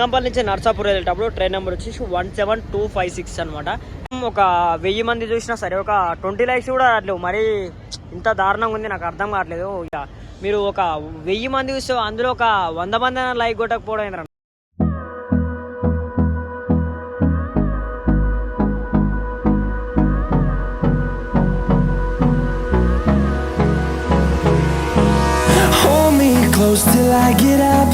కంపల్ నుంచి నర్సాపూర్ వెళ్ళేటప్పుడు train number వచ్చేసి one seven two five six అనమాట ఒక వెయ్యి మంది చూసినా సరే ఒక ట్వంటీ ల్యాక్స్ కూడా రావట్లేవు మరి ఇంత దారుణంగా ఉంది నాకు అర్థం కావట్లేదు. ఇక మీరు ఒక వెయ్యి మంది చూస్తే అందులో ఒక వంద మంది లైక్ కొట్టకపోవడం close till I get up.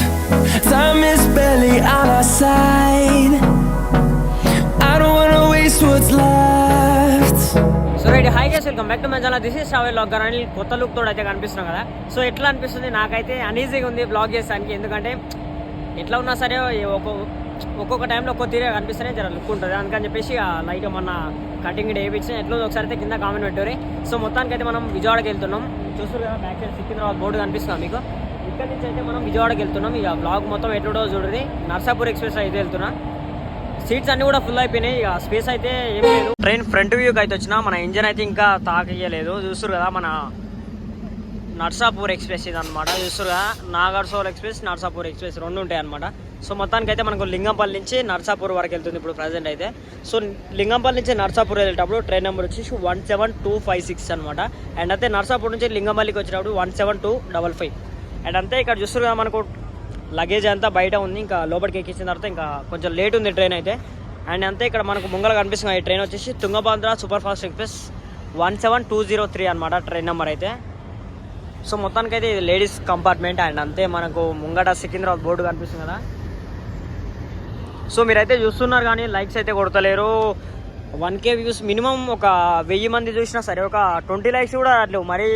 Time is barely on our side. I don't wanna waste what's left. So right hi guys welcome back to my channel this is travel log అని కొత్త look తోడు అయితే కనిపిస్తున్నాం కదా. So ఎట్లా అనిపిస్తుంది? నాకైతే అనీజీగా ఉంది blog చేసానికి ఎందుకంటే ఎట్లా ఉన్నా సరే ఒక్కొక్క ఒక్కొక్క టైంలో ఒక్కో తీరే కనిపిస్తేనే జర లుక్ ఉంటుంది. అందుకని చెప్పేసి లైట్ మొన్న కటింగ్ డే వేయించిన. ఎట్లా ఒకసారి అయితే కింద కామెంట్ పెట్టారు సో మొత్తానికి అయితే మనం విజయవాడకి వెళ్తున్నాం. చూస్తారు కదా బ్యాక్ సైడ్ సికింద్రాబాద్ బోర్డు కనిపిస్తున్నాం మీకు? ఇక్కడ నుంచి అయితే మనం విజయవాడకి వెళ్తున్నాం. ఇక బ్లాగ్ మొత్తం ఎట్లుండో చూడండి. నర్సాపూర్ ఎక్స్ప్రెస్ అయితే వెళ్తున్నా. సీట్స్ అన్ని కూడా ఫుల్ అయిపోయినాయి. ఇక స్పేస్ అయితే ఏం లేదు. ట్రైన్ ఫ్రంట్ వ్యూకి అయితే వచ్చిన. మన ఇంజన్ అయితే ఇంకా తాకయ్యలేదు. చూస్తారు కదా మన నర్సాపూర్ ఎక్స్ప్రెస్ ఇది అనమాట చూస్తారు కదా? నాగర్సోల్ ఎక్స్ప్రెస్ నర్సాపూర్ ఎక్స్ప్రెస్ రెండు ఉంటాయి అనమాట సో మొత్తానికి అయితే మనకు లింగంపల్లి నుంచి నర్సాపూర్ వరకు వెళ్తుంది ఇప్పుడు ప్రజెంట్ అయితే. సో లింగంపల్లి నుంచి నర్సాపూర్ వెళ్ళేటప్పుడు ట్రైన్ నెంబర్ వచ్చేసి one seven two five six అనమాట అండ్ అయితే నర్సాపూర్ నుంచి లింగంపల్లికి వచ్చేటప్పుడు one seven two double five and అంతే ఇక్కడ చూస్తారు కదా మనకు లగేజ్ అంతా బయట ఉంది ఇంకా లోపలికి ఎక్కించిన తర్వాత ఇంకా కొంచెం లేట్ ఉంది ట్రైన్ అయితే. అండ్ అంతే ఇక్కడ మనకు ముంగల కనిపిస్తుంది ఈ ట్రైన్ వచ్చేసి Tungabhadra super fast express one seven two zero three అనమాట ట్రైన్ నెంబర్ అయితే. సో మొత్తానికి అయితే ఇది లేడీస్ కంపార్ట్మెంట్ అండ్ అంతే మనకు ముంగట సికింద్రాబాద్ బోర్డు కనిపిస్తుంది కదా. సో మీరైతే చూస్తున్నారు కానీ లైక్స్ అయితే కొడతలేరు. వన్ కే వ్యూస్ మినిమం ఒక వెయ్యి మంది చూసినా సరే ఒక ట్వంటీ లైక్స్ కూడా రావట్లేవు మరి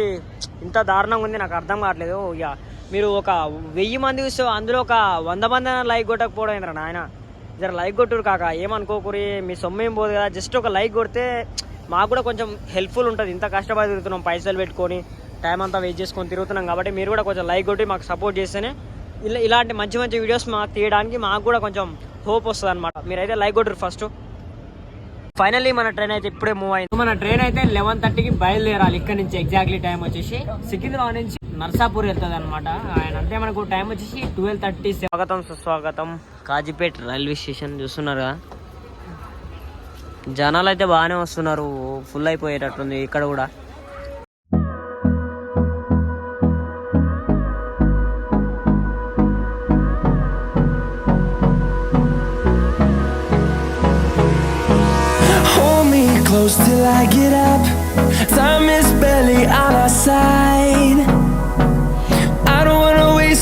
ఇంత దారుణంగా ఉంది నాకు అర్థం కావట్లేదు. ఇక మీరు ఒక వెయ్యి మంది చూస్తే అందులో ఒక వంద మంది అయినా లైక్ కొట్టకపోవడం ఏంటంటే నాయన? జర లైక్ కొట్టురు కాక ఏమనుకోకూరి మీ సొమ్ము ఏం పోదు కదా జస్ట్ ఒక లైక్ కొడితే మాకు కూడా కొంచెం హెల్ప్ఫుల్ ఉంటుంది. ఇంత కష్టపడి తిరుగుతున్నాం పైసలు పెట్టుకొని టైం అంతా వేస్ట్ చేసుకొని తిరుగుతున్నాం కాబట్టి మీరు కూడా కొంచెం లైక్ కొట్టి మాకు సపోర్ట్ చేస్తేనే ఇలా ఇలాంటి మంచి మంచి వీడియోస్ మాకు తీయడానికి మాకు కూడా కొంచెం హోప్ వస్తుంది అనమాట మీరైతే లైక్ కొట్టరు ఫస్ట్. ఫైనల్లీ మన ట్రైన్ అయితే ఇప్పుడే మూవ్ అయింది. మన ట్రైన్ అయితే లెవెన్ థర్టీకి బయలుదేరాలి. ఇక్కడ నుంచి ఎగ్జాక్ట్లీ టైం వచ్చేసి సికింద్రాబాద్ నుంచి నర్సాపూర్ వెళ్తుంది అనమాట అండ్ అంటే మనకు టైం వచ్చేసి ట్వెల్వ్ థర్టీ స్వాగతం సుస్వాగతం. కాజీపేట్ రైల్వే స్టేషన్ చూస్తున్నారు కదా జనాలు అయితే బాగానే వస్తున్నారు. ఫుల్ అయిపోయేటట్టుంది ఇక్కడ కూడా. Close till I get up. Time is barely on our side.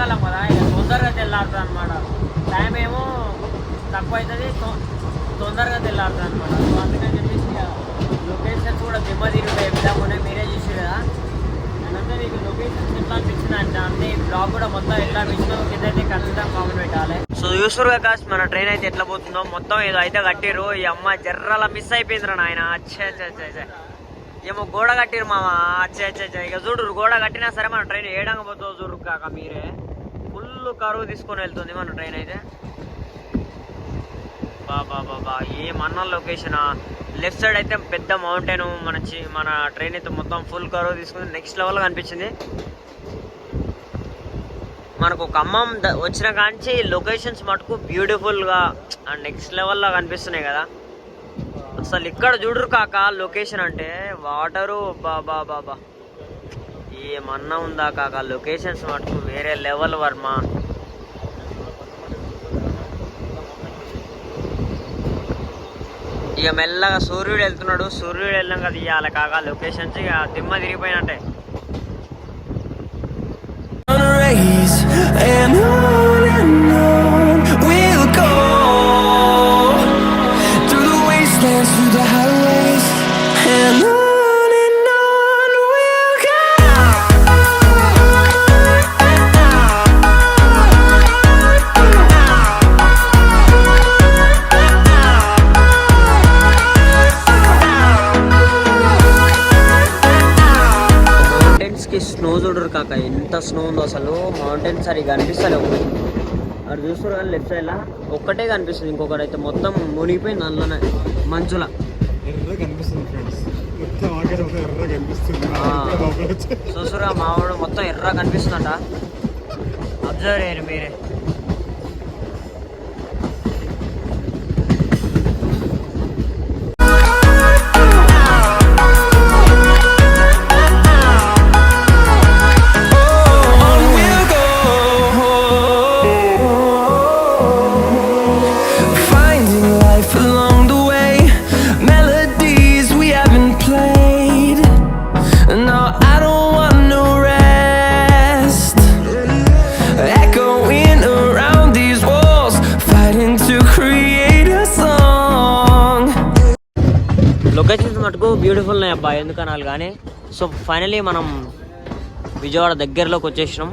ఎండాకాలం కదా ఇక తొందరగా తెల్లారుతుంది అనమాట టైం ఏమో తక్కువ అవుతుంది తొందరగా తెల్లారుతుంది అనమాట సో అందుకని చెప్పేసి లొకేషన్స్ కూడా దెబ్బ తిరుగుతాయి విధంగా మీరే చూసారు కదా. అంటే కాకపోతే మీకు లొకేషన్స్ ఎట్లా అనిపించింది అంటే అన్ని బ్లాగ్ కూడా మొత్తం ఎట్లా అనిపించిందో కింద ఖచ్చితంగా కామెంట్ పెట్టాలి. సో చూస్తారు కాస్ మన ట్రైన్ అయితే ఎట్లా పోతుందో మొత్తం ఏదో అయితే కట్టిరు ఈ అమ్మ జర్రల మిస్ అయిపోయిందిరా నాయన. అచ్చే అచ్చే ఏమో గోడ కట్టిరు మామ. అచ్చే అచ్చే ఇక చూడరు గోడ కట్టినా సరే మన ట్రైన్ ఏడంగా పోతుందో చూడు కాక మీరే. ఫుల్ కరువు తీసుకొని వెళ్తుంది మన ట్రైన్ అయితే. బాబా బాబా ఏమన్నా లొకేషన్ లెఫ్ట్ సైడ్ అయితే పెద్ద మౌంటైన్ మన మన ట్రైన్ అయితే మొత్తం ఫుల్ కరువు తీసుకుంది. నెక్స్ట్ లెవెల్ కనిపించింది. మనకు ఖమ్మం వచ్చిన కాంచి లొకేషన్స్ మటుకు బ్యూటిఫుల్గా నెక్స్ట్ లెవెల్లో కనిపిస్తున్నాయి కదా. అసలు ఇక్కడ చూడరు కాక లొకేషన్ అంటే వాటరు బాబా బాబా ఏమన్నా ఉందా కాక? లొకేషన్స్ మటుకు వేరే లెవెల్ వర్మ. ఇక మెల్లగా సూర్యుడు వెళ్తున్నాడు. సూర్యుడు వెళ్ళాం కదా ఇవాళ కాక. లొకేషన్స్ ఇక దిమ్మ తిరిగిపోయినట్టే. ఎంత స్నో ఉందో అసలు. మౌంటైన్స్ సరిగా కనిపిస్తలేవు. అక్కడ చూస్తారు కానీ లెఫ్ట్ సైడ్ లా? ఒక్కటే కనిపిస్తుంది ఇంకొకటి అయితే మొత్తం మునిగిపోయింది అందులోనే. మంచుల. చూసురా మావాడు మొత్తం ఎర్ర కనిపిస్తుందట. అబ్జర్వ్ చేయరు మీరే. లొకేషన్స్ మటుకు బ్యూటిఫుల్ ఉన్నాయి అబ్బా ఎందుకనాలి కానీ. సో ఫైనలీ మనం విజయవాడ దగ్గరలోకి వచ్చేసినాం.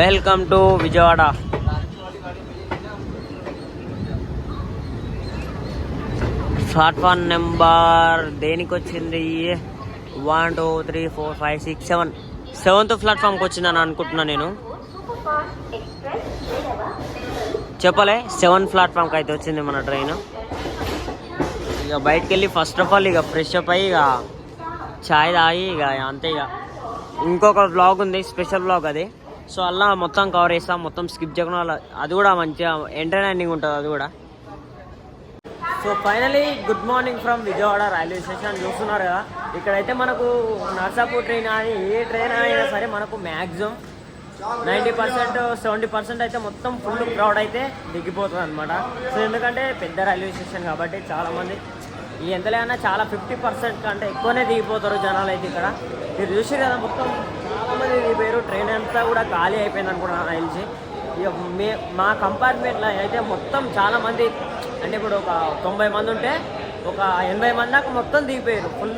Welcome to Vijayawada. Platform number దేనికి వచ్చింది one two three four five six seven seventh ప్లాట్ఫామ్కి వచ్చిందని అనుకుంటున్నాను నేను. చెప్పలే సెవెన్ ప్లాట్ఫామ్కి అయితే వచ్చింది మన ట్రైన్. ఇక బయటికి వెళ్ళి ఫస్ట్ ఆఫ్ ఆల్ ఇక ఫ్రెష్ అప్ అయ్యి ఇక ఛాయ్ తాగి ఇక అంతే ఇక. ఇంకొక బ్లాగ్ ఉంది స్పెషల్ బ్లాగ్ అది. సో అలా మొత్తం కవర్ చేస్తాం మొత్తం స్కిప్ చేయకుండా అలా- అది కూడా మంచిగా ఎంటర్టైనింగ్ ఉంటుంది అది కూడా. So finally good morning from Vijayawada railway station చూస్తున్నారు కదా. ఇక్కడైతే మనకు నర్సాపూర్ ట్రైన్ అని ఏ ట్రైన్ అయినా సరే మనకు maximum ninety percent seventy percent అయితే మొత్తం ఫుల్ క్రౌడ్ అయితే దిగిపోతుంది అనమాట సో ఎందుకంటే పెద్ద రైల్వే స్టేషన్ కాబట్టి చాలామంది ఈ అయినా చాలా ఫిఫ్టీ పర్సెంట్ కంటే ఎక్కువనే దిగిపోతారు జనాలు అయితే ఇక్కడ. మీరు చూసి కదా మొత్తం చాలామంది దిగిపోయారు. ట్రైన్ అంతా కూడా ఖాళీ అయిపోయింది అనుకుంటున్నాను నాకు తెలిసి. ఇక మే మా కంపార్ట్మెంట్లో అయితే మొత్తం చాలామంది అంటే ఇప్పుడు ఒక తొంభై మంది ఉంటే ఒక ఎనభై మంది దాకా మొత్తం దిగిపోయారు. ఫుల్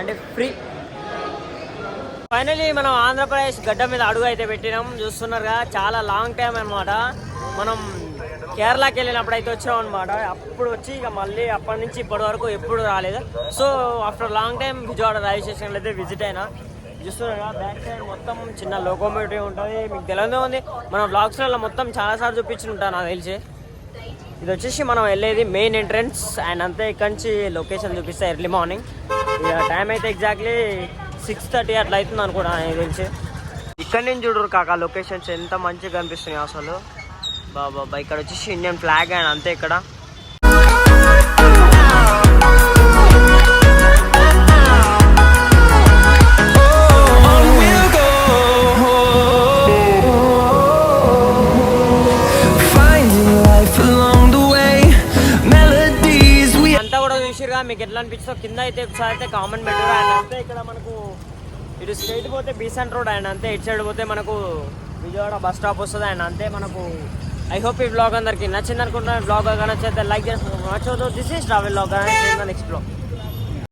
అంటే ఫ్రీ ఫైనలీ మనం ఆంధ్రప్రదేశ్ గడ్డ మీద అడుగు అయితే పెట్టినాం. చూస్తున్నారుగా చాలా లాంగ్ టైం అన్నమాట. మనం కేరళకి వెళ్ళినప్పుడు అయితే వచ్చాం అనమాట అప్పుడు వచ్చి ఇక మళ్ళీ అప్పటి నుంచి ఇప్పటి వరకు ఎప్పుడు రాలేదు. So after long time Vijayawada railway స్టేషన్లో అయితే విజిట్ అయినా. చూస్తున్నారు బ్యాక్ సైడ్ మొత్తం చిన్న లోకోమోటివ్ ఉంటుంది. మీకు తెలియదే ఉంది. మనం బ్లాగ్స్లలో మొత్తం చాలాసార్లు చూపించి ఉంటాను నాకు తెలిసి. ఇది వచ్చేసి మనం వెళ్ళేది మెయిన్ ఎంట్రన్స్ అండ్ అంతే ఇక్కడ నుంచి లొకేషన్ చూపిస్తే ఎర్లీ మార్నింగ్ ఇక టైం అయితే ఎగ్జాక్ట్లీ సిక్స్ థర్టీ అట్లా అవుతుంది అనుకోండి ఆయన గురించి. ఇక్కడ నుంచి చూడరు కాక లొకేషన్స్ ఎంత మంచిగా కనిపిస్తున్నాయి అసలు. బాబా ఇక్కడ వచ్చేసి ఇండియన్ ఫ్లాగ్ అండ్ అంతే ఇక్కడ. చూసిరుగా మీకు ఎట్లా అనిపిస్తుందో కింద అయితే ఒకసారి అయితే కామన్ పెట్టారు అండ్ అంతే ఇక్కడ మనకు ఇటు స్ట్రైట్ పోతే బీసెంట్ రోడ్ అండ్ అంతే ఇటు సైడ్ పోతే మనకు విజయవాడ బస్ స్టాప్ వస్తుంది. అండ్ అంతే మనకు ఐ హోప్ ఈ బ్లాగ్ అందరికి నచ్చింది అనుకుంటున్నాను బ్లాగ్ నచ్చితే లైక్ చేసి this is travel blog next blog